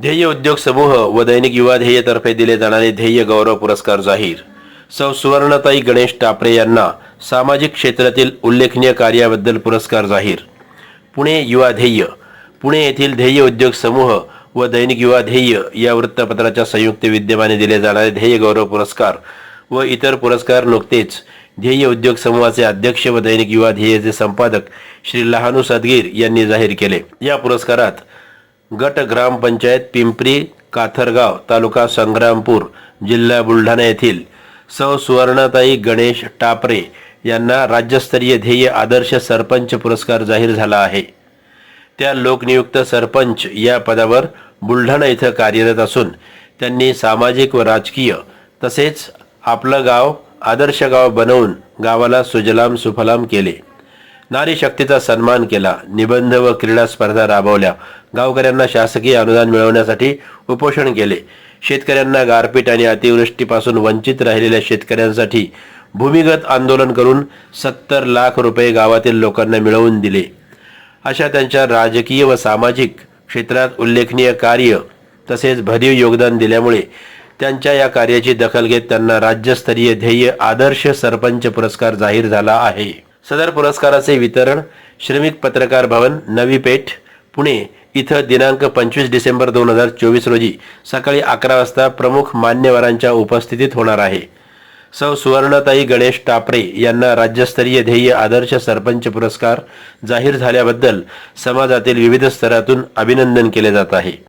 ध्येय उद्योग समूह व दैनिक युवा ध्येयतर्फे दिले जाणारे ध्येय गौरव पुरस्कार जाहीर. सौ सुवर्णताई गणेश टापरे यांना सामाजिक क्षेत्रातील उल्लेखनीय कार्याबद्दल पुरस्कार जाहीर. पुणे युवा ध्येय. पुणे येथील ध्येय उद्योग समूह व दैनिक युवा ध्येय या वृत्तपत्राच्या संयुक्त विद्यमाने दिले जाणारे ध्येय गौरव पुरस्कार व इतर पुरस्कार नुकतेच ध्येय उद्योग समूहाचे अध्यक्ष व दैनिक युवा ध्येयचे संपादक श्री लहानू सदगीर यांनी जाहीर केले. या पुरस्कारात गट ग्रामपंचायत पिंपरी काथरगाव तालुका संग्रामपूर जिल्हा बुलढाणा येथील सौ सुवर्णताई गणेश टापरे यांना राज्यस्तरीय ध्येय आदर्श सरपंच पुरस्कार जाहीर झाला आहे. त्या लोकनियुक्त सरपंच या पदावर बुलढाणा इथं कार्यरत असून त्यांनी सामाजिक व राजकीय तसेच आपलं गाव आदर्श गाव बनवून गावाला सुजलाम सुफलाम केले. नारी शक्तीचा सन्मान केला. निबंध व क्रीडा स्पर्धा राबवल्या. गावकऱ्यांना शासकीय अनुदान मिळवण्यासाठी उपोषण केले. शेतकऱ्यांना गारपीट आणि अतिवृष्टीपासून वंचित राहिलेल्या शेतकऱ्यांसाठी भूमिगत आंदोलन करून सत्तर लाख रुपये गावातील लोकांना मिळवून दिले. अशा त्यांच्या राजकीय व सामाजिक क्षेत्रात उल्लेखनीय कार्य तसेच भरीव योगदान दिल्यामुळे त्यांच्या या कार्याची दखल घेत त्यांना राज्यस्तरीय ध्येय आदर्श सरपंच पुरस्कार जाहीर झाला आहे. सदर पुरस्काराचे वितरण श्रमिक पत्रकार भवन नवी पेठ पुणे इथं दिनांक पंचवीस डिसेंबर दोन हजार चोवीस रोजी सकाळी अकरा वाजता प्रमुख मान्यवरांच्या उपस्थितीत होणार आहे. सौ सुवर्णताई गणेश टापरे यांना राज्यस्तरीय ध्येय आदर्श सरपंच पुरस्कार जाहीर झाल्याबद्दल समाजातील विविध स्तरातून अभिनंदन केले जात आहे.